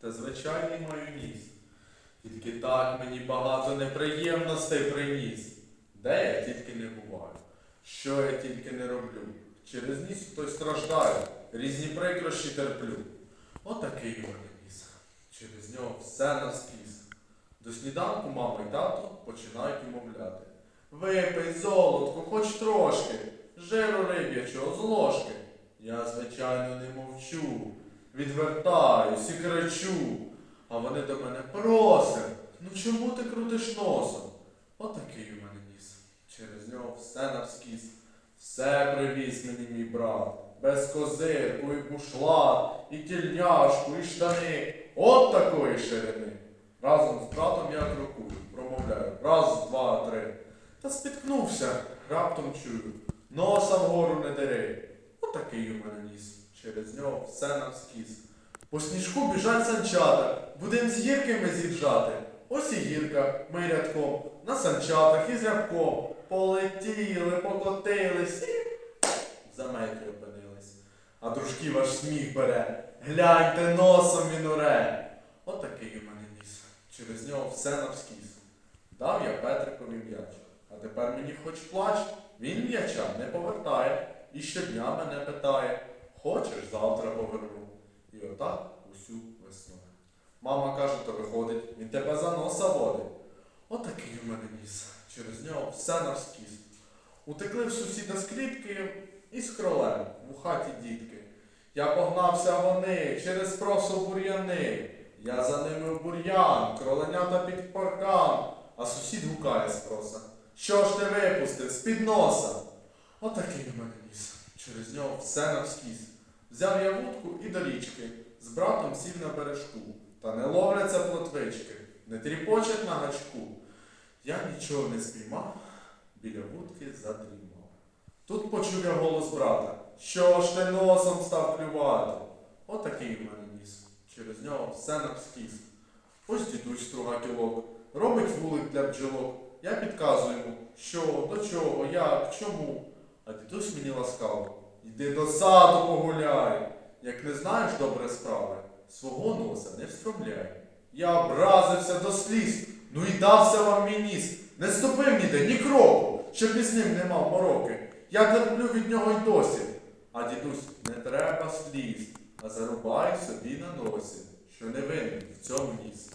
та звичайний майоніс. Тільки так мені багато неприємностей приніс. Де я тільки не буваю, що я тільки не роблю. Через ніс хтось страждає, різні прикрощі терплю. Отакий у мене ніс. Через нього все наскіз. До сніданку мама й тато починають умовляти. Випий золотку, хоч трошки, жиру риб'ячого з ложки. Я, звичайно, не мовчу, відвертаюсь і кричу. А вони до мене просять, ну чому ти крутиш носом? Отакий у мене ніс. Через нього все навскіз. Все привіз мені мій брат. Без козирку і бушлат, і тільняшку, і штани. От такої ширини. Разом з братом я крокую, промовляю. Раз, два, три. Та спіткнувся, раптом чую. Носа вгору не дери. Отакий у мене ніс. Через нього все навскіз. По сніжку біжать санчата, будем з гірками з'їжджати. Ось і гірка, ми рядком, на санчатах і з рябком. Полетіли, покотились і в заметі опинились. А дружків аж сміх бере. Гляньте носом він уре. Отакий у мене ніс. Через нього все навскіз. Дав я Петрикові м'яч. А тепер мені хоч плач, він м'яча не повертає. І щодня мене питає, хочеш завтра поверну. І отак усю весну. Мама каже, то виходить, він тебе за носа водить. Отакий у мене ніс. Через нього все навскіз. Утекли в сусіда з клітки і з кролем у хаті дітки. Я погнався вони через просу бур'яни. Я за ними бур'ян, кроленята під паркан, а сусід гукає з проса. Що ж ти випустив з-під носа? Отакий у мене ніс. Через нього все навскіз. Взяв я вудку і до річки, з братом сів на бережку. Та не ловляться плотвички, не тріпочуть на гачку. Я нічого не спіймав, біля вудки задрімав. Тут почув я голос брата. Що ж ти носом став клювати? Отакий у мене ніс. Через нього все навскіз. Ось дідусь струга кілок, робить вулик для бджолок. Я підказую йому, що, до чого, як, чому. А дідусь мені ласкаво. Йди до саду погуляй. Як не знаєш добре справи, свого носа не встромляй. Я образився до сліз, ну і дався вам мій ніс. Не ступив ніде, ні кроку, щоб із ним не мав мороки. Я терплю від нього й досі. А дідусь, не треба сліз, а зарубай собі на носі, що не винен в цьому ніс.